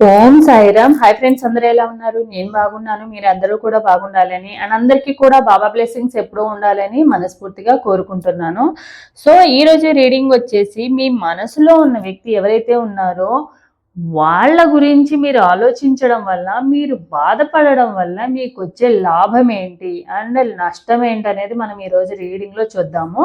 ఓం Sairam. Hi friends అందరూ ఎలా ఉన్నారు? నేను బాగున్నాను. మీరు అందరూ కూడా బాగుండాలని అండ్ అందరికీ కూడా బాబా బ్లెస్సింగ్స్ ఎప్పుడూ ఉండాలని మనస్ఫూర్తిగా కోరుకుంటున్నాను. సో ఈ రోజు రీడింగ్ వచ్చేసి మీ మనసులో ఉన్న వ్యక్తి ఎవరైతే ఉన్నారో వాళ్ళ గురించి మీరు ఆలోచించడం వల్ల మీరు బాధపడడం వల్ల మీకు వచ్చే లాభం ఏంటి? అండ్ నష్టం ఏంటి అనేది మనం ఈరోజు రీడింగ్లో చూద్దాము.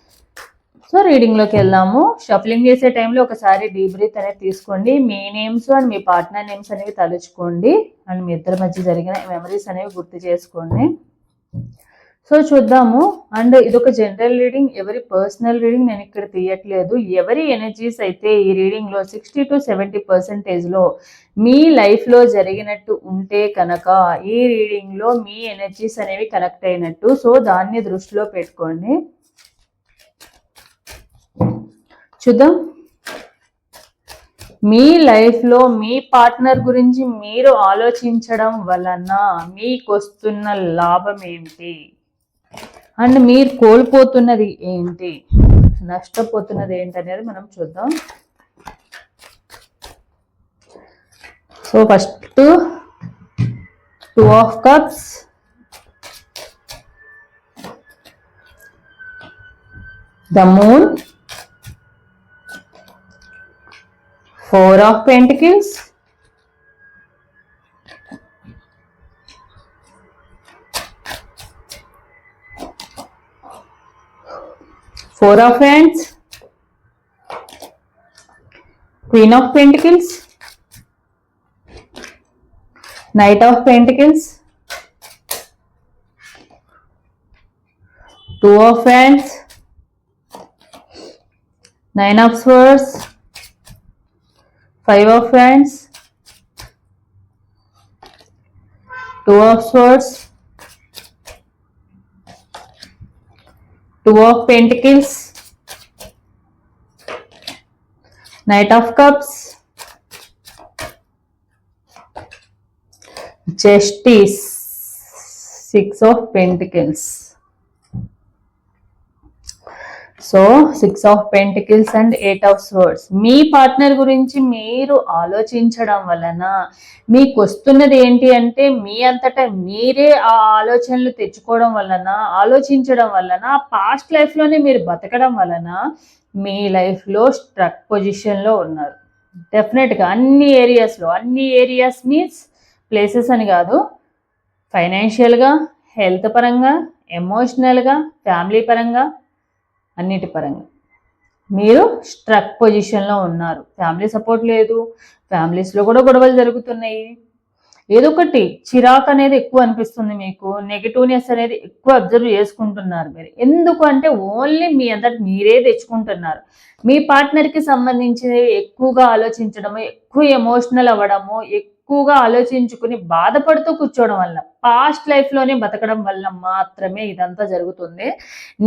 సో రీడింగ్లోకి వెళ్దాము. షఫలింగ్ చేసే టైంలో ఒకసారి డీబ్రీత్ అనేది తీసుకోండి. మీ నేమ్స్ అండ్ మీ పార్ట్నర్ నేమ్స్ అనేవి తలుచుకోండి. అండ్ మీ ఇద్దరి మధ్య జరిగిన మెమరీస్ అనేవి గుర్తు చేసుకోండి. సో చూద్దాము. అండ్ ఇది ఒక జనరల్ రీడింగ్ ఎవరి పర్సనల్ రీడింగ్ నేను ఇక్కడ తీయట్లేదు. ఎవరి ఎనర్జీస్ అయితే ఈ రీడింగ్లో సిక్స్టీ టు సెవెంటీ పర్సెంటేజ్లో మీ లైఫ్లో జరిగినట్టు ఉంటే కనుక ఈ రీడింగ్లో మీ ఎనర్జీస్ అనేవి కనెక్ట్ అయినట్టు. సో దాన్ని దృష్టిలో పెట్టుకోండి. చూద్దాం. మీ లైఫ్లో మీ పార్ట్నర్ గురించి మీరు ఆలోచించడం వలన మీకు వస్తున్న లాభం ఏంటి? అండ్ మీరు కోల్పోతున్నది ఏంటి? నష్టపోతున్నది ఏంటి అనేది మనం చూద్దాం. So first two of cups. The moon. Four of pentacles. Four of wands. Queen of pentacles. Knight of pentacles. Two of wands. Nine of swords five of wands. Two of swords. Two of pentacles. Knight of cups. Justice. Six of pentacles so six of pentacles and eight of swords me partner గురించి మీరు ఆలోచించడం వలన మీకు వస్తున్నది ఏంటి అంటే మీ అంతటా మీరే ఆ ఆలోచనలు తెచ్చుకోవడం వలన ఆలోచించడం వలన పాస్ట్ లైఫ్లోనే మీరు బతకడం వలన మీ లైఫ్లో స్ట్రక్ పొజిషన్లో ఉన్నారు. డెఫినెట్గా అన్ని ఏరియాస్లో అన్ని ఏరియాస్ మీన్స్ ప్లేసెస్ అని కాదు. ఫైనాన్షియల్గా హెల్త్ పరంగా ఎమోషనల్గా ఫ్యామిలీ పరంగా అన్నిటి పరంగా. మీరు స్ట్రక్ పొజిషన్లో ఉన్నారు. ఫ్యామిలీ సపోర్ట్ లేదు. ఫ్యామిలీస్లో కూడా గొడవలు జరుగుతున్నాయి. ఏదో ఒకటి చిరాక్ అనేది ఎక్కువ అనిపిస్తుంది మీకు. నెగిటివ్నెస్ అనేది ఎక్కువ అబ్జర్వ్ చేసుకుంటున్నారు మీరు. ఎందుకు అంటే ఓన్లీ మీ అంతటి మీరే తెచ్చుకుంటున్నారు. మీ పార్ట్నర్కి సంబంధించి ఎక్కువగా ఆలోచించడము ఎక్కువ ఎమోషనల్ అవ్వడము ఎక్కువగా ఆలోచించుకుని బాధపడుతూ కూర్చోవడం వల్ల పాస్ట్ లైఫ్లోనే బతకడం వల్ల మాత్రమే ఇదంతా జరుగుతుంది.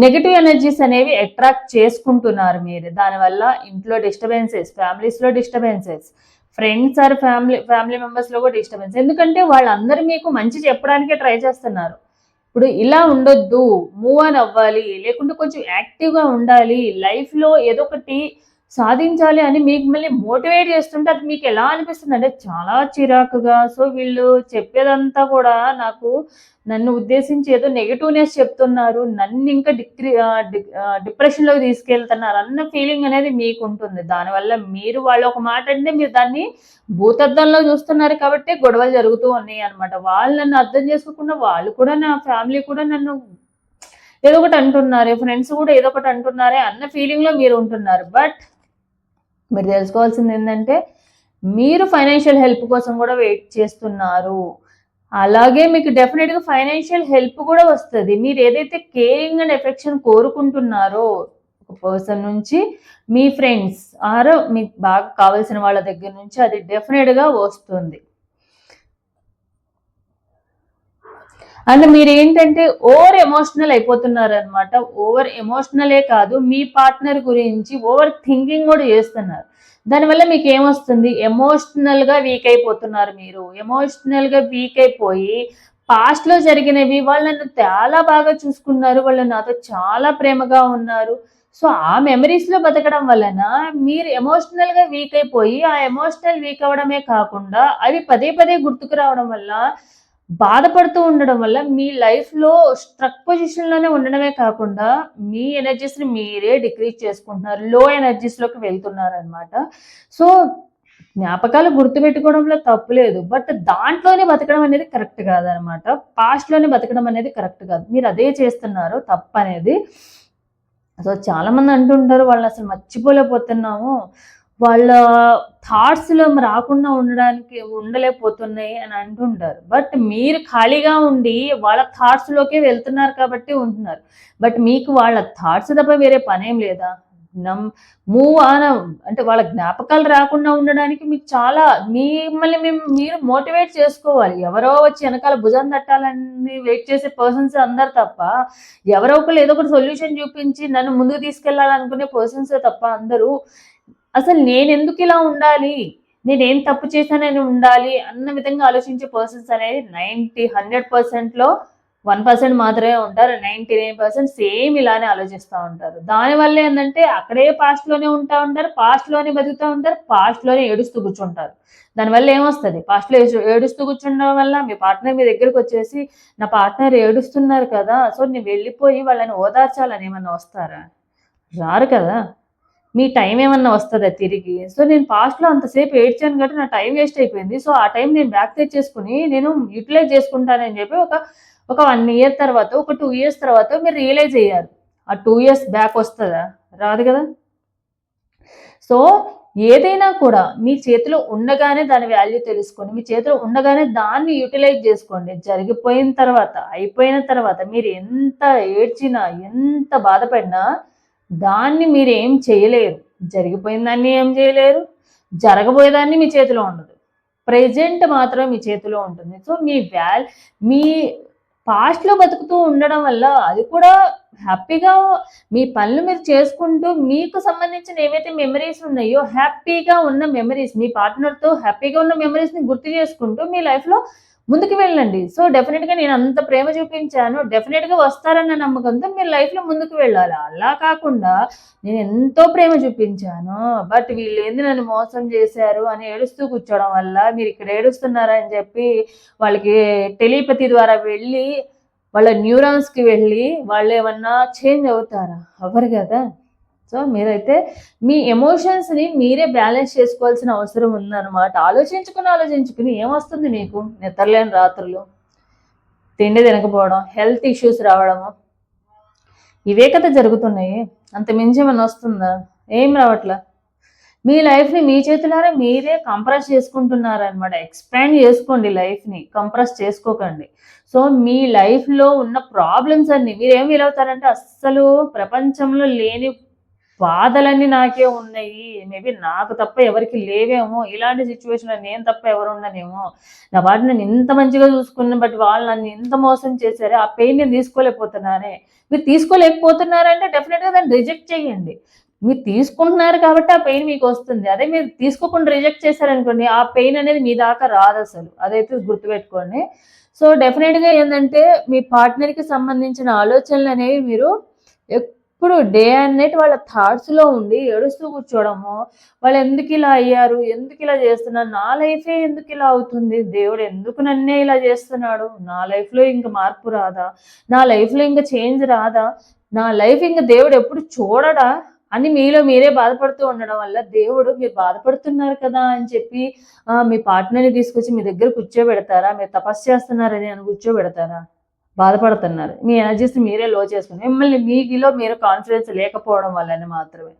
నెగిటివ్ ఎనర్జీస్ అనేవి అట్రాక్ట్ చేసుకుంటున్నారు మీరు. దానివల్ల ఇంట్లో డిస్టర్బెన్సెస్ ఫ్యామిలీస్లో disturbances friends or family family మెంబర్స్లో కూడా డిస్టర్బెన్స్ ఎందుకంటే వాళ్ళందరూ మీకు మంచి చెప్పడానికే ట్రై చేస్తున్నారు. ఇప్పుడు ఇలా ఉండొద్దు మూవ్ ఆన్ అవ్వాలి లేకుంటే కొంచెం యాక్టివ్గా ఉండాలి లైఫ్లో ఏదో ఒకటి సాధించాలి అని మీకు మళ్ళీ మోటివేట్ చేస్తుంటే అది మీకు ఎలా అనిపిస్తుంది? అంటే చాలా చిరాకుగా. సో వీళ్ళు చెప్పేదంతా కూడా నాకు నన్ను ఉద్దేశించి ఏదో నెగిటివ్నెస్ చెప్తున్నారు. నన్ను ఇంకా డిక్రి డిప్రెషన్లోకి తీసుకెళ్తున్నారు అన్న ఫీలింగ్ అనేది మీకు ఉంటుంది. దానివల్ల మీరు వాళ్ళు ఒక మాట అంటే మీరు దాన్ని భూతద్దంలో చూస్తున్నారు కాబట్టి గొడవలు జరుగుతూ ఉన్నాయి అనమాట వాళ్ళు నన్ను అర్థం చేసుకోకుండా వాళ్ళు కూడా నా ఫ్యామిలీ కూడా నన్ను ఏదో ఒకటి అంటున్నారు. ఫ్రెండ్స్ కూడా ఏదో ఒకటి అంటున్నారే అన్న ఫీలింగ్లో మీరు ఉంటున్నారు. బట్ మీరు తెలుసుకోవాల్సింది ఏంటంటే మీరు ఫైనాన్షియల్ హెల్ప్ కోసం కూడా వెయిట్ చేస్తున్నారు. అలాగే మీకు డెఫినెట్గా ఫైనాన్షియల్ హెల్ప్ కూడా వస్తుంది. మీరు ఏదైతే కేరింగ్ అండ్ ఎఫెక్షన్ కోరుకుంటున్నారో ఒక పర్సన్ నుంచి మీ ఫ్రెండ్స్ ఆర్ మీకు బాగా కావాల్సిన వాళ్ళ దగ్గర నుంచి అది డెఫినెట్గా వస్తుంది. అండ్ మీరు ఏంటంటే ఓవర్ ఎమోషనల్ అయిపోతున్నారు అనమాట ఓవర్ ఎమోషనలే కాదు మీ పార్ట్నర్ గురించి ఓవర్ థింకింగ్ కూడా చేస్తున్నారు. దానివల్ల మీకు ఏమొస్తుంది ఎమోషనల్గా వీక్ అయిపోతున్నారు మీరు. ఎమోషనల్గా వీక్ అయిపోయి పాస్ట్లో జరిగినవి వాళ్ళు నన్ను చాలా బాగా చూసుకున్నారు వాళ్ళు నాతో చాలా ప్రేమగా ఉన్నారు. సో ఆ మెమరీస్లో బతకడం వలన మీరు ఎమోషనల్గా వీక్ అయిపోయి ఆ ఎమోషనల్ వీక్ అవడమే కాకుండా అవి పదే పదే గుర్తుకు రావడం వల్ల బాధపడుతూ ఉండడం వల్ల మీ లైఫ్లో స్ట్రక్ పొజిషన్లోనే ఉండడమే కాకుండా మీ ఎనర్జీస్ని మీరే డిక్రీజ్ చేసుకుంటున్నారు. లో ఎనర్జీస్లోకి వెళ్తున్నారు అనమాట సో జ్ఞాపకాలు గుర్తుపెట్టుకోవడంలో తప్పు లేదు. బట్ దాంట్లోనే బతకడం అనేది కరెక్ట్ కాదనమాట పాస్ట్లోనే బతకడం అనేది కరెక్ట్ కాదు. మీరు అదే చేస్తున్నారు తప్పు అనేది సో చాలామంది అంటుంటారు వాళ్ళు అసలు మర్చిపోలేకపోతున్నాము. వాళ్ళ థాట్స్లో రాకుండా ఉండడానికి ఉండలేకపోతున్నాయి అని అంటుంటారు. బట్ మీరు ఖాళీగా ఉండి వాళ్ళ థాట్స్ లోకే వెళ్తున్నారు కాబట్టి ఉంటున్నారు. బట్ మీకు వాళ్ళ థాట్స్ తప్ప వేరే పనేం లేదా? నమ్ మూవ్ ఆన్ అంటే వాళ్ళ జ్ఞాపకాలు రాకుండా ఉండడానికి మీకు చాలా మిమ్మల్ని మేము మీరు మోటివేట్ చేసుకోవాలి. ఎవరో వచ్చి వెనకాల భుజం తట్టాలని వెయిట్ చేసే పర్సన్స్ అందరు తప్ప ఎవరో ఒకరు ఏదో ఒకటి సొల్యూషన్ చూపించి నన్ను ముందుకు తీసుకెళ్ళాలనుకునే పర్సన్స్ తప్ప అందరూ అసలు నేను ఎందుకు ఇలా ఉండాలి? నేనేం తప్పు చేశానని ఉండాలి? అన్న విధంగా ఆలోచించే పర్సన్స్ అనేది నైంటీ హండ్రెడ్ పర్సెంట్లో వన్ పర్సెంట్ మాత్రమే ఉంటారు. నైంటీ నైన్ పర్సెంట్ సేమ్ ఇలానే ఆలోచిస్తూ ఉంటారు. దానివల్ల ఏంటంటే అక్కడే పాస్ట్లోనే ఉంటా ఉంటారు పాస్ట్లోనే బతుకుతూ ఉంటారు పాస్ట్లోనే ఏడుస్తూ కూర్చుంటారు. దానివల్ల ఏమొస్తుంది? పాస్ట్లో ఏడుస్తూ కూర్చుండడం వల్ల మీ పార్ట్నర్ మీ దగ్గరకు వచ్చేసి నా పార్ట్నర్ ఏడుస్తున్నారు కదా సో నేను వెళ్ళిపోయి వాళ్ళని ఓదార్చాలని ఏమన్నా వస్తారా? రారు కదా. మీ టైం ఏమన్నా వస్తుందా తిరిగి? సో నేను పాస్ట్లో అంతసేపు ఏడ్చాను కాబట్టి నా టైం వేస్ట్ అయిపోయింది. సో ఆ టైం నేను బ్యాక్ తెచ్చేసుకుని నేను యూటిలైజ్ చేసుకుంటానని చెప్పి ఒక ఒక వన్ ఇయర్ తర్వాత ఒక టూ ఇయర్స్ తర్వాత మీరు రియలైజ్ అయ్యారు. ఆ టూ ఇయర్స్ బ్యాక్ వస్తుందా? రాదు కదా? సో ఏదైనా కూడా మీ చేతిలో ఉండగానే దాని వాల్యూ తెలుసుకోండి మీ చేతిలో ఉండగానే దాన్ని యూటిలైజ్ చేసుకోండి. జరిగిపోయిన తర్వాత అయిపోయిన తర్వాత మీరు ఎంత ఏడ్చినా ఎంత బాధపడినా దాన్ని మీరు ఏం చేయలేరు. జరిగిపోయిన దాన్ని ఏం చేయలేరు. జరగబోయేదాన్ని మీ చేతిలో ఉండదు. ప్రజెంట్ మాత్రం మీ చేతిలో ఉంటుంది. సో మీ వాల్ మీ పాస్ట్లో బతుకుతూ ఉండడం వల్ల అది కూడా హ్యాపీగా మీ పనులు మీరు చేసుకుంటూ మీకు సంబంధించిన ఏవైతే మెమరీస్ ఉన్నాయో హ్యాపీగా ఉన్న మెమరీస్ మీ పార్ట్నర్తో హ్యాపీగా ఉన్న మెమరీస్ని గుర్తు చేసుకుంటూ మీ లైఫ్లో ముందుకు వెళ్ళండి. సో డెఫినెట్గా నేను అంత ప్రేమ చూపించాను. డెఫినెట్గా వస్తారన్న నమ్మకంతో మీరు లైఫ్లో ముందుకు వెళ్ళాలి. అలా కాకుండా నేను ఎంతో ప్రేమ చూపించాను. బట్ వీళ్ళు ఏంది నన్ను మోసం చేశారు అని ఏడుస్తూ కూర్చోవడం వల్ల మీరు ఇక్కడ ఏడుస్తున్నారని చెప్పి వాళ్ళకి టెలిపతి ద్వారా వెళ్ళి వాళ్ళ న్యూరాన్స్కి వెళ్ళి వాళ్ళు ఏమన్నా చేంజ్ అవుతారా? అవ్వరు కదా? సో మీరైతే మీ ఎమోషన్స్ని మీరే బ్యాలెన్స్ చేసుకోవాల్సిన అవసరం ఉందన్నమాట. ఆలోచించుకుని ఆలోచించుకుని ఏమొస్తుంది మీకు? నిద్రలేని రాత్రులు తిండి తినకపోవడం హెల్త్ ఇష్యూస్ రావడము. ఇవే కదా జరుగుతున్నాయి. అంత మించి ఏమైనా వస్తుందా? ఏం రావట్లా? మీ లైఫ్ని మీ చేతులారా మీరే కంప్రెస్ చేసుకుంటున్నారనమాట ఎక్స్పాండ్ చేసుకోండి లైఫ్ని కంప్రెస్ చేసుకోకండి. సో మీ లైఫ్లో ఉన్న ప్రాబ్లమ్స్ అన్ని మీరు ఏం ఫీల్ అవుతారంటే అస్సలు ప్రపంచంలో లేని బాధలన్నీ నాకే ఉన్నాయి. మేబీ నాకు తప్ప ఎవరికి లేవేమో. ఇలాంటి సిచ్యువేషన్లో నేను తప్ప ఎవరు ఉండనేమో నా వాటిని నేను ఇంత మంచిగా చూసుకున్నాను బట్ వాళ్ళు నన్ను ఇంత మోసం చేశారే ఆ పెయిన్ నేను తీసుకోలేకపోతున్నానే. మీరు తీసుకోలేకపోతున్నారంటే డెఫినెట్గా దాన్ని రిజెక్ట్ చేయండి. మీరు తీసుకుంటున్నారు కాబట్టి ఆ పెయిన్ మీకు వస్తుంది. అదే మీరు తీసుకోకుండా రిజెక్ట్ చేశారనుకోండి ఆ పెయిన్ అనేది మీ దాకా రాదు అసలు. అదైతే గుర్తుపెట్టుకోండి. సో డెఫినెట్గా ఏంటంటే మీ పార్ట్నర్కి సంబంధించిన ఆలోచనలు అనేవి మీరు ఎప్పుడు డే అండ్ నైట్ వాళ్ళ థాట్స్లో ఉండి ఏడుస్తూ కూర్చోవడము వాళ్ళు ఎందుకు ఇలా అయ్యారు? ఎందుకు ఇలా చేస్తున్నారు? నా లైఫే ఎందుకు ఇలా అవుతుంది? దేవుడు ఎందుకు నన్నే ఇలా చేస్తున్నాడు? నా లైఫ్లో ఇంక మార్పు రాదా? నా లైఫ్లో ఇంకా చేంజ్ రాదా? నా లైఫ్ ఇంకా దేవుడు ఎప్పుడు చూడడా? అని మీలో మీరే బాధపడుతూ ఉండడం వల్ల దేవుడు మీరు బాధపడుతున్నారు కదా? అని చెప్పి మీ పార్ట్నర్ని తీసుకొచ్చి మీ దగ్గర కూర్చోబెడతారా? మీరు తపస్సు చేస్తున్నారని అని కూర్చోబెడతారా? బాధపడుతున్నారు. మీ ఎనర్జీస్ని మీరే లో చేసుకుని మిమ్మల్ని మీలో మీరు కాన్ఫిడెన్స్ లేకపోవడం వల్లనే మాత్రమే.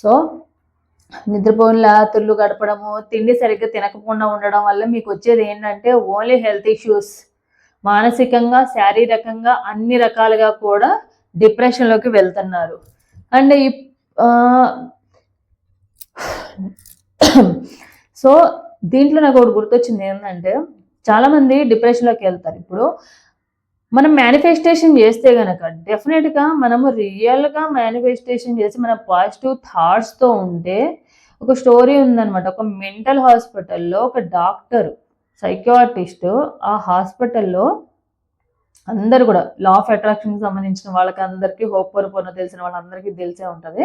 సో నిద్రపోయినలా తుళ్ళు గడపడము తిండి సరిగ్గా తినకుండా ఉండడం వల్ల మీకు వచ్చేది ఏంటంటే ఓన్లీ హెల్త్ ఇష్యూస్ మానసికంగా శారీరకంగా అన్ని రకాలుగా కూడా డిప్రెషన్లోకి వెళ్తున్నారు. అండ్ సో దీంట్లో నాకు ఒకటి గుర్తొచ్చింది ఏంటంటే చాలామంది డిప్రెషన్లోకి వెళ్తారు. ఇప్పుడు మనం మేనిఫెస్టేషన్ చేస్తే గనక డెఫినెట్గా మనము రియల్గా మేనిఫెస్టేషన్ చేసి మన పాజిటివ్ థాట్స్తో ఉంటే ఒక స్టోరీ ఉందన్నమాట. ఒక మెంటల్ హాస్పిటల్లో ఒక డాక్టర్ సైకియాటిస్ట్ ఆ హాస్పిటల్లో అందరు కూడా లా ఆఫ్ అట్రాక్షన్కి సంబంధించిన వాళ్ళకి అందరికీ హోప్ పొరపొన్న తెలిసిన వాళ్ళందరికీ తెలిసే ఉంటుంది.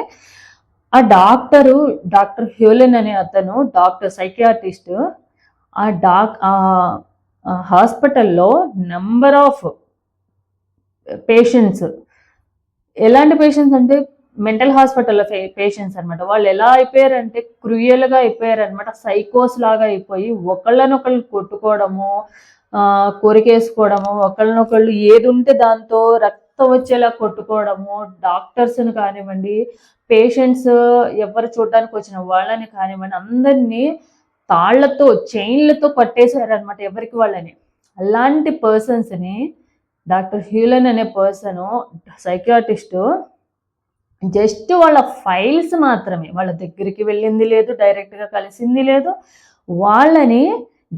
ఆ డాక్టరు డాక్టర్ హ్యూలెన్ అనే అతను డాక్టర్ సైకియాటిస్ట్ ఆ డాక్ ఆ హాస్పిటల్లో నెంబర్ ఆఫ్ పేషెంట్స్ ఎలాంటి పేషెంట్స్ అంటే మెంటల్ హాస్పిటల్ పేషెంట్స్ అన్నమాట. వాళ్ళు ఎలా అయిపోయారంటే క్రూయల్గా అయిపోయారు అనమాట సైకోస్ లాగా అయిపోయి ఒకళ్ళనొకళ్ళు కొట్టుకోవడము కొరికేసుకోవడము ఒకళ్ళనొకళ్ళు ఏది ఉంటే దాంతో రక్తం వచ్చేలా కొట్టుకోవడము డాక్టర్స్ని కానివ్వండి పేషెంట్స్ ఎవరు చూడడానికి వచ్చిన వాళ్ళని కానివ్వండి అందరినీ తాళ్ళతో చైన్లతో పట్టేశారు అనమాట ఎవరికి వాళ్ళని. అలాంటి పర్సన్స్ని డాక్టర్ హ్యూలన్ అనే పర్సన్ సైకియాటిస్టు జస్ట్ వాళ్ళ ఫైల్స్ మాత్రమే వాళ్ళ దగ్గరికి వెళ్ళింది లేదు డైరెక్ట్గా కలిసింది లేదు వాళ్ళని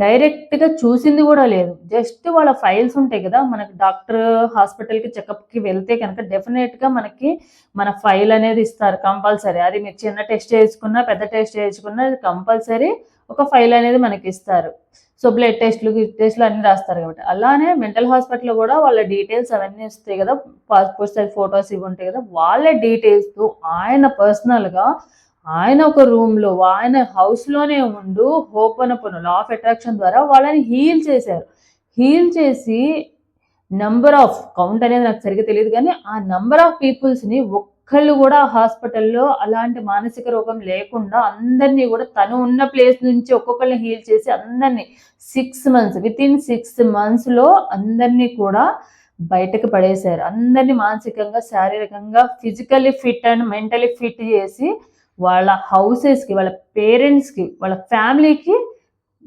డైరెక్ట్గా చూసింది కూడా లేదు. జస్ట్ వాళ్ళ ఫైల్స్ ఉంటాయి కదా మనకి డాక్టర్ హాస్పిటల్కి చెకప్కి వెళ్తే కనుక డెఫినెట్గా మనకి మన ఫైల్ అనేది ఇస్తారు కంపల్సరీ. అది మీరు చిన్న టెస్ట్ చేసుకున్నా పెద్ద టెస్ట్ చేసుకున్నా అది కంపల్సరీ ఒక ఫైల్ అనేది మనకి ఇస్తారు సో బ్లడ్ టెస్ట్లు టెస్ట్లు అన్ని రాస్తారు కాబట్టి. అలానే మెంటల్ హాస్పిటల్ కూడా వాళ్ళ డీటెయిల్స్ అవన్నీ ఇస్తాయి కదా. పాస్పోర్ట్ సైజ్ ఫొటోస్ ఇవి ఉంటాయి కదా. వాళ్ళ డీటెయిల్స్తో ఆయన పర్సనల్గా ఆయన ఒక రూమ్లో ఆయన హౌస్లోనే ఉండు హోపనపను లా ఆఫ్ అట్రాక్షన్ ద్వారా వాళ్ళని హీల్ చేశారు. హీల్ చేసి నంబర్ ఆఫ్ కౌంట్ అనేది నాకు సరిగ్గా తెలియదు కానీ ఆ నంబర్ ఆఫ్ పీపుల్స్ని ఒక్కళ్ళు కూడా హాస్పిటల్లో అలాంటి మానసిక రోగం లేకుండా అందరినీ కూడా తను ఉన్న ప్లేస్ నుంచి ఒక్కొక్కరిని హీల్ చేసి అందరినీ six months with in six మంత్స్లో అందరినీ కూడా బయటకు పడేశారు. అందరినీ మానసికంగా శారీరకంగా physically fit and mentally fit చేసి వాళ్ళ హౌసెస్కి వాళ్ళ పేరెంట్స్కి వాళ్ళ ఫ్యామిలీకి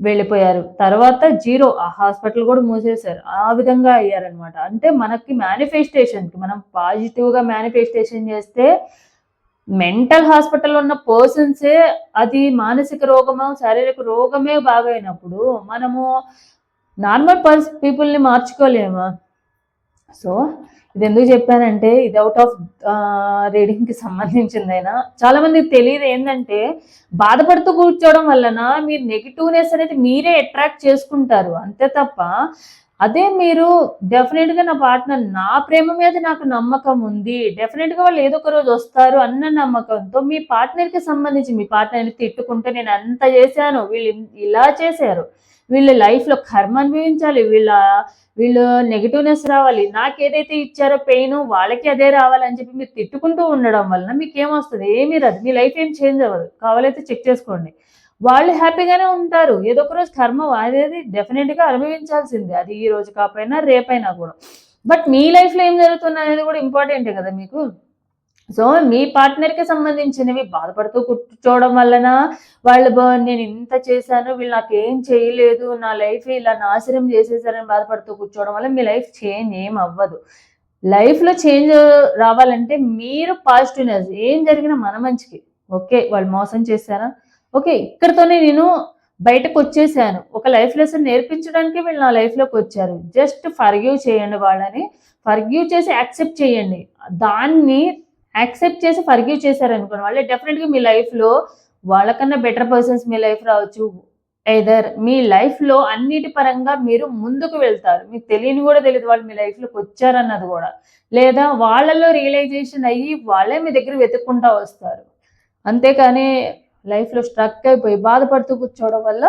వెళ్ళిపోయారు. తర్వాత జీరో ఆ హాస్పిటల్ కూడా మూసేశారు. ఆ విధంగా అయ్యారనమాట అంటే మనకి మేనిఫెస్టేషన్కి మనం పాజిటివ్గా మేనిఫెస్టేషన్ చేస్తే మెంటల్ హాస్పిటల్ ఉన్న పర్సన్సే అది మానసిక రోగమో శారీరక రోగమే బాగైనప్పుడు మనము నార్మల్ పర్స్ పీపుల్ని మార్చుకోలేమా? సో ఇది ఎందుకు చెప్పానంటే ఇది అవుట్ ఆఫ్ రీడింగ్కి సంబంధించిందైనా. చాలామందికి తెలియదు ఏంటంటే బాధపడుతూ కూర్చోవడం వలన మీరు నెగిటివ్నెస్ అనేది మీరే అట్రాక్ట్ చేసుకుంటారు. అంతే తప్ప అదే మీరు డెఫినెట్గా నా పార్ట్నర్ నా ప్రేమ మీద నాకు నమ్మకం ఉంది డెఫినెట్గా వాళ్ళు ఏదో ఒక రోజు వస్తారు అన్న నమ్మకంతో మీ పార్ట్నర్కి సంబంధించి మీ పార్ట్నర్ని తిట్టుకుంటే నేను అంత చేశాను వీళ్ళు ఇలా చేశారు. వీళ్ళు లైఫ్లో కర్మ అనుభవించాలి వీళ్ళ వీళ్ళు నెగిటివ్నెస్ రావాలి. నాకు ఏదైతే ఇచ్చారో పెయిన్ వాళ్ళకి అదే రావాలని చెప్పి మీరు తిట్టుకుంటూ ఉండడం వలన మీకు ఏమొస్తుంది ఏమీ రాదు. మీ లైఫ్ ఏం చేంజ్ అవ్వదు. కావాలైతే చెక్ చేసుకోండి. వాళ్ళు హ్యాపీగానే ఉంటారు. ఏదో ఒక రోజు కర్మ అనేది డెఫినెట్గా అనుభవించాల్సిందే. అది ఈ రోజు కాకపోయినా రేపైనా కూడా. బట్ మీ లైఫ్లో ఏం జరుగుతుంది అనేది కూడా ఇంపార్టెంటే కదా మీకు? సో మీ పార్ట్నర్కి సంబంధించినవి బాధపడుతూ కూర్చోవడం వలన వాళ్ళు నేను ఇంత చేశాను వీళ్ళు నాకు ఏం చేయలేదు నా లైఫ్ ఇలా నాశనం చేసేసారని బాధపడుతూ కూర్చోవడం వల్ల మీ లైఫ్ చేంజ్ ఏం అవ్వదు. లైఫ్లో చేంజ్ రావాలంటే మీరు పాజిటివ్నెస్ ఏం జరిగినా మన మంచికి. ఓకే వాళ్ళు మోసం చేశారా? ఓకే ఇక్కడతోనే నేను బయటకు వచ్చేసాను. ఒక లైఫ్ లెసన్ నేర్పించడానికి వీళ్ళు నా లైఫ్లోకి వచ్చారు. జస్ట్ ఫర్గ్యూ చేయండి వాళ్ళని. ఫర్గ్యూ చేసి యాక్సెప్ట్ చేయండి. దాన్ని యాక్సెప్ట్ చేసి ఫర్గ్యూ చేశారనుకోండి వాళ్ళు డెఫినెట్గా మీ లైఫ్లో వాళ్ళకన్నా బెటర్ పర్సన్స్ మీ లైఫ్ రావచ్చు. ఎదర్ మీ లైఫ్లో అన్నిటి పరంగా మీరు ముందుకు వెళ్తారు. మీకు తెలియని కూడా తెలియదు వాళ్ళు మీ లైఫ్లోకి వచ్చారన్నది కూడా. లేదా వాళ్ళలో రియలైజేషన్ అయ్యి వాళ్ళే మీ దగ్గర వెతుక్కుంటా వస్తారు. అంతేకాని లైఫ్లో స్ట్రక్ అయిపోయి బాధపడుతూ కూర్చోవడం వల్ల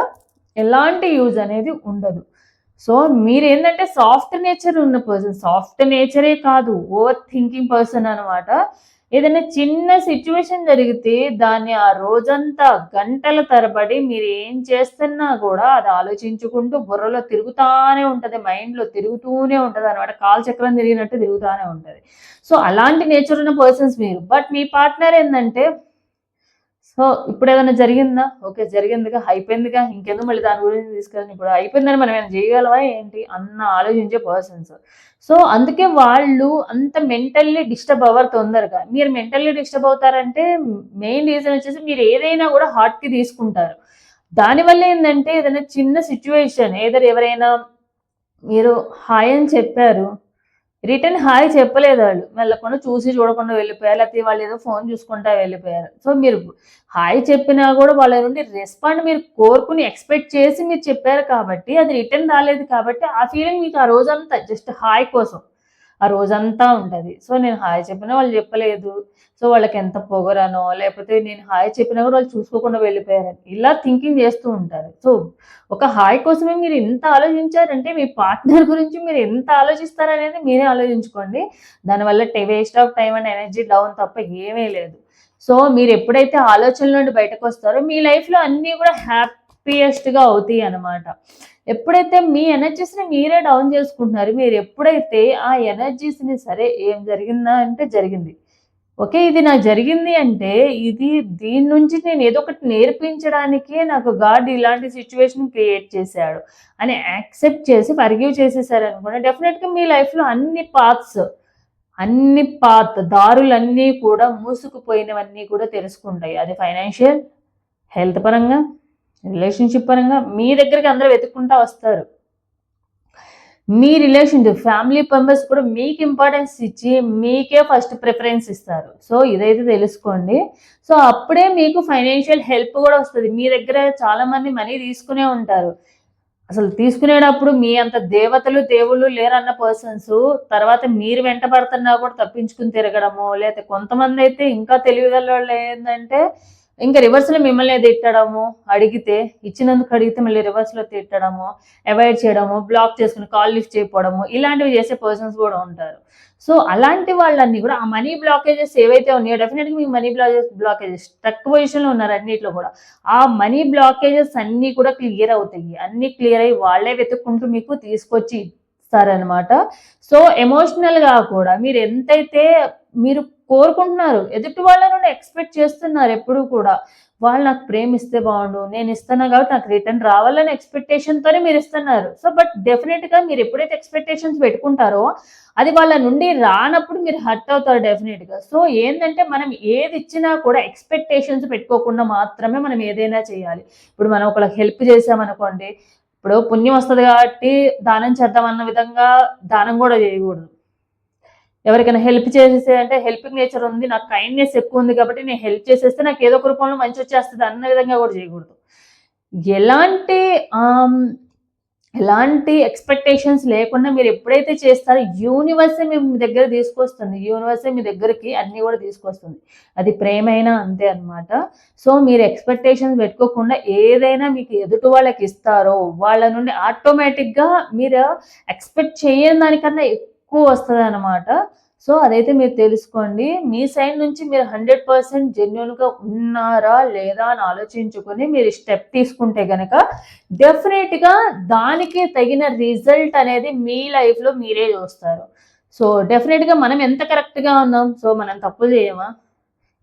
ఎలాంటి యూజ్ అనేది ఉండదు. సో మీరు ఏంటంటే సాఫ్ట్ నేచర్ ఉన్న పర్సన్. సాఫ్ట్ నేచరే కాదు ఓవర్ థింకింగ్ పర్సన్ అనమాట ఏదైనా చిన్న సిచ్యువేషన్ జరిగితే దాన్ని ఆ రోజంతా గంటల తరబడి మీరు ఏం చేస్తున్నా కూడా అది ఆలోచించుకుంటూ బుర్రలో తిరుగుతానే ఉంటుంది మైండ్లో తిరుగుతూనే ఉంటుంది అనమాట కాల్చక్రం తిరిగినట్టు తిరుగుతూనే ఉంటుంది. సో అలాంటి నేచర్ ఉన్న పర్సన్స్ మీరు. బట్ మీ పార్ట్నర్ ఏంటంటే సో ఇప్పుడు ఏదైనా జరిగిందా? ఓకే జరిగిందిగా అయిపోయిందిగా ఇంకెందుకు మళ్ళీ దాని గురించి తీసుకెళ్ళి ఇప్పుడు అయిపోయిందని మనం ఏమైనా చేయగలవా ఏంటి అన్న ఆలోచించే పర్సన్స్ సో అందుకే వాళ్ళు అంత మెంటల్లీ డిస్టర్బ్ అవ్వరు తొందరగా. మీరు మెంటల్లీ డిస్టర్బ్ అవుతారంటే మెయిన్ రీజన్ వచ్చేసి మీరు ఏదైనా కూడా హార్ట్కి తీసుకుంటారు. దానివల్ల ఏంటంటే ఏదైనా చిన్న సిచ్యువేషన్ ఏదైనా ఎవరైనా మీరు హాయ్ అని చెప్పారు రిటర్న్ హాయ్ చెప్పలేదు వాళ్ళు వెళ్ళకుండా చూసి చూడకుండా వెళ్ళిపోయారు. లేకపోతే వాళ్ళు ఏదో ఫోన్ చూసుకుంటా వెళ్ళిపోయారు. సో మీరు హాయ్ చెప్పినా కూడా వాళ్ళ నుండి రెస్పాండ్ మీరు కోరుకుని ఎక్స్పెక్ట్ చేసి మీరు చెప్పారు కాబట్టి అది రిటర్న్ రాలేదు కాబట్టి ఆ ఫీలింగ్ మీకు ఆ రోజంతా జస్ట్ హాయ్ కోసం ఆ రోజంతా ఉంటుంది. సో నేను హాయ్ చెప్పినా వాళ్ళు చెప్పలేదు. సో వాళ్ళకి ఎంత పొగరనో లేకపోతే నేను హాయ్ చెప్పినా కూడా వాళ్ళు చూసుకోకుండా వెళ్ళిపోయారని ఇలా థింకింగ్ చేస్తూ ఉంటారు. సో ఒక హాయ్ కోసమే మీరు ఎంత ఆలోచించారంటే మీ పార్ట్నర్ గురించి మీరు ఎంత ఆలోచిస్తారనేది మీరే ఆలోచించుకోండి. దానివల్ల waste of time and energy down తప్ప ఏమీ లేదు. సో మీరు ఎప్పుడైతే ఆలోచనల నుండి బయటకు వస్తారో మీ లైఫ్లో అన్నీ కూడా హ్యాపీయెస్ట్గా అవుతాయి అన్నమాట. ఎప్పుడైతే మీ ఎనర్జీస్ని మీరే డౌన్ చేసుకుంటున్నారు మీరు ఎప్పుడైతే ఆ ఎనర్జీస్ని సరే ఏం జరిగిందా అంటే జరిగింది. ఓకే ఇది నాకు జరిగింది అంటే ఇది దీని నుంచి నేను ఏదో ఒకటి నేర్పించడానికే నాకు గాడ్ ఇలాంటి సిచ్యువేషన్ క్రియేట్ చేశాడు అని యాక్సెప్ట్ చేసి ఫర్గివ్ చేసేసారనుకున్న డెఫినెట్గా మీ లైఫ్లో అన్ని పాత్స్ అన్ని పాత్ దారులన్నీ కూడా మూసుకుపోయినవన్నీ కూడా తెలుసుకుంటాయి. అది ఫైనాన్షియల్ హెల్త్ పరంగా రిలేషన్షిప్ పరంగా మీ దగ్గరికి అందరూ వెతుక్కుంటా వస్తారు. మీ రిలేషన్షిప్ ఫ్యామిలీ మెంబర్స్ కూడా మీకు ఇంపార్టెన్స్ ఇచ్చి మీకే ఫస్ట్ ప్రిఫరెన్స్ ఇస్తారు. సో ఇదైతే తెలుసుకోండి. సో అప్పుడే మీకు ఫైనాన్షియల్ హెల్ప్ కూడా వస్తుంది. మీ దగ్గర చాలామంది మనీ తీసుకునే ఉంటారు. అసలు తీసుకునేటప్పుడు మీ అంత దేవతలు దేవుళ్ళు లేరన్న పర్సన్స్ తర్వాత మీరు వెంట పడుతున్నా కూడా తప్పించుకుని తిరగడము లేకపోతే కొంతమంది అయితే ఇంకా తెలివిగల వాళ్ళు ఏంటంటే ఇంకా రివర్స్లో మిమ్మల్ని తిట్టడము అడిగితే ఇచ్చినందుకు అడిగితే మళ్ళీ రివర్స్లో తిట్టడము అవాయిడ్ చేయడము బ్లాక్ చేసుకుని కాల్ లిఫ్ట్ చేయకపోవడము ఇలాంటివి చేసే పర్సన్స్ కూడా ఉంటారు. సో అలాంటి వాళ్ళన్నీ కూడా ఆ మనీ బ్లాకేజెస్ ఏవైతే ఉన్నాయో డెఫినెట్గా మీ మనీ బ్లాకేజెస్ బ్లాకేజెస్ స్ట్రక్ పొజిషన్లో ఉన్నారు అన్నింటిలో కూడా. ఆ మనీ బ్లాకేజెస్ అన్నీ కూడా క్లియర్ అవుతాయి. అన్నీ క్లియర్ అయ్యి వాళ్ళే వెతుక్కుంటూ మీకు తీసుకొచ్చి ఇస్తారనమాట సో ఎమోషనల్గా కూడా మీరు ఎంతైతే మీరు కోరుకుంటున్నారు. ఎదుటి వాళ్ళ నుండి ఎక్స్పెక్ట్ చేస్తున్నారు ఎప్పుడు కూడా. వాళ్ళు నాకు ప్రేమిస్తే బాగుండు నేను ఇస్తున్నా కాబట్టి నాకు రిటర్న్ రావాలని ఎక్స్పెక్టేషన్తోనే మీరు ఇస్తున్నారు. సో బట్ డెఫినెట్గా మీరు ఎప్పుడైతే ఎక్స్పెక్టేషన్స్ పెట్టుకుంటారో అది వాళ్ళ నుండి రానప్పుడు మీరు హర్ట్ అవుతారు డెఫినెట్గా సో ఏంటంటే మనం ఏది ఇచ్చినా కూడా ఎక్స్పెక్టేషన్స్ పెట్టుకోకుండా మాత్రమే మనం ఏదైనా చేయాలి. ఇప్పుడు మనం ఒకళ్ళకి హెల్ప్ చేసామనుకోండి ఇప్పుడు పుణ్యం వస్తుంది కాబట్టి దానం చేద్దాం అన్న విధంగా దానం కూడా చేయకూడదు. ఎవరికైనా హెల్ప్ చేసేసే అంటే హెల్పింగ్ నేచర్ ఉంది నాకు కైండ్నెస్ ఎక్కువ ఉంది కాబట్టి నేను హెల్ప్ చేసేస్తే నాకు ఏదో ఒక రూపంలో మంచి వచ్చేస్తుంది అన్న విధంగా కూడా చేయకూడదు. ఎలాంటి ఎలాంటి ఎక్స్పెక్టేషన్స్ లేకుండా మీరు ఎప్పుడైతే చేస్తారో యూనివర్సే మీ దగ్గర తీసుకొస్తుంది. యూనివర్సే మీ దగ్గరికి అన్నీ కూడా తీసుకొస్తుంది. అది ప్రేమైనా అంతే అనమాట సో మీరు ఎక్స్పెక్టేషన్స్ పెట్టుకోకుండా ఏదైనా మీకు ఎదుటి వాళ్ళకి ఇస్తారో వాళ్ళ నుండి ఆటోమేటిక్గా మీరు ఎక్స్పెక్ట్ చేయని దానికన్నా ఎక్కువ వస్తుంది అనమాట సో అదైతే మీరు తెలుసుకోండి. మీ సైడ్ నుంచి మీరు హండ్రెడ్ పర్సెంట్ జెన్యున్గా ఉన్నారా లేదా అని ఆలోచించుకొని మీరు స్టెప్ తీసుకుంటే కనుక డెఫినెట్గా దానికి తగిన రిజల్ట్ అనేది మీ లైఫ్లో మీరే చూస్తారు. సో డెఫినెట్గా మనం ఎంత కరెక్ట్గా ఉన్నాం? సో మనం తప్పు చేయమా?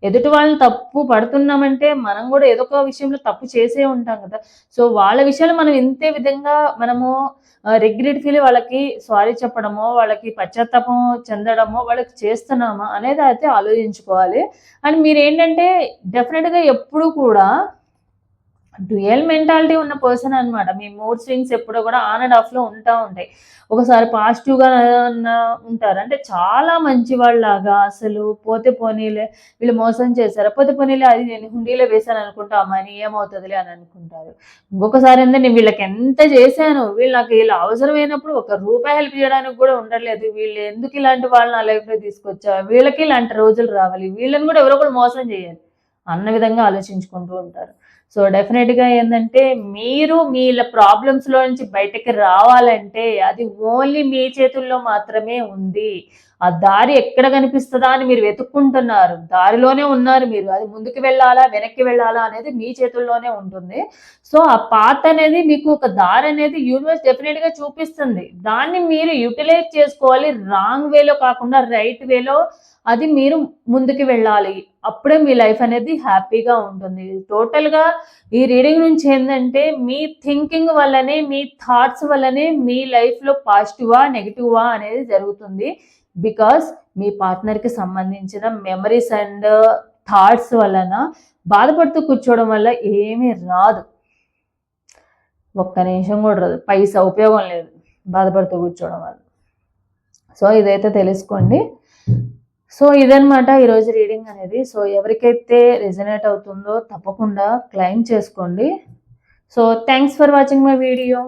ఎదుటి వాళ్ళని తప్పు పడుతున్నామంటే మనం కూడా ఏదో ఒక విషయంలో తప్పు చేసే ఉంటాం కదా. సో వాళ్ళ విషయాలు మనం ఇంతే విధంగా మనము రిగ్రెట్ ఫీల్ వాళ్ళకి సారీ చెప్పడమో వాళ్ళకి పశ్చాత్తాపం చెందడమో వాళ్ళకి చేస్తున్నామా అనేది అయితే ఆలోచించుకోవాలి. అండ్ మీరు ఏంటంటే డెఫినెట్గా ఎప్పుడు కూడా డ్యూయల్ మెంటాలిటీ ఉన్న పర్సన్ అనమాట మీ మూడ్ స్వింగ్స్ ఎప్పుడో కూడా ఆన్ అండ్ ఆఫ్లో ఉంటా ఉంటాయి. ఒకసారి పాజిటివ్గా ఉంటారు. అంటే చాలా మంచి వాళ్ళలాగా అసలు పోతే పోనీలే వీళ్ళు మోసం చేశారు? పోతే పోనీలే అది నేను హుండీలో వేశాను అనుకుంటా మనీ ఏమవుతుందిలే అని అనుకుంటారు. ఇంకొకసారి ఏంటంటే నేను వీళ్ళకి ఎంత చేశాను? వీళ్ళు నాకు వీళ్ళు అవసరమైనప్పుడు ఒక రూపాయి హెల్ప్ చేయడానికి కూడా ఉండట్లేదు. వీళ్ళు ఎందుకు ఇలాంటి వాళ్ళు నా లైఫ్లో తీసుకొచ్చా? వీళ్ళకి ఇలాంటి రోజులు రావాలి. వీళ్ళని కూడా ఎవరో కూడా మోసం చేయాలి అన్న విధంగా ఆలోచించుకుంటూ ఉంటారు. సో డెఫినెట్గా ఏంటంటే మీరు మీ ప్రాబ్లమ్స్లో నుంచి బయటకు రావాలంటే అది ఓన్లీ మీ చేతుల్లో మాత్రమే ఉంది. ఆ దారి ఎక్కడ కనిపిస్తుందా అని మీరు వెతుక్కుంటున్నారు. దారిలోనే ఉన్నారు మీరు. అది ముందుకు వెళ్ళాలా వెనక్కి వెళ్ళాలా అనేది మీ చేతుల్లోనే ఉంటుంది. సో ఆ పాత్ అనేది మీకు ఒక దారి అనేది యూనివర్స్ డెఫినెట్గా చూపిస్తుంది. దాన్ని మీరు యూటిలైజ్ చేసుకోవాలి రాంగ్ వేలో కాకుండా రైట్ వేలో అది మీరు ముందుకు వెళ్ళాలి. అప్పుడే మీ లైఫ్ అనేది హ్యాపీగా ఉంటుంది. టోటల్గా ఈ రీడింగ్ నుంచి ఏంటంటే మీ థింకింగ్ వల్లనే మీ థాట్స్ వల్లనే మీ లైఫ్లో పాజిటివా నెగిటివా అనేది జరుగుతుంది. బికాస్ మీ పార్ట్నర్కి సంబంధించిన మెమరీస్ అండ్ థాట్స్ వలన బాధపడుతూ కూర్చోవడం వల్ల ఏమీ రాదు. ఒక్క నిమిషం కూడా రాదు. పైసా ఉపయోగం లేదు బాధపడుతూ కూర్చోవడం వల్ల. సో ఇదైతే తెలుసుకోండి. సో ఇదనమాట ఈరోజు రీడింగ్ అనేది. సో ఎవరికైతే రెజనేట్ అవుతుందో తప్పకుండా క్లైమ్ చేసుకోండి. So thanks for watching my video.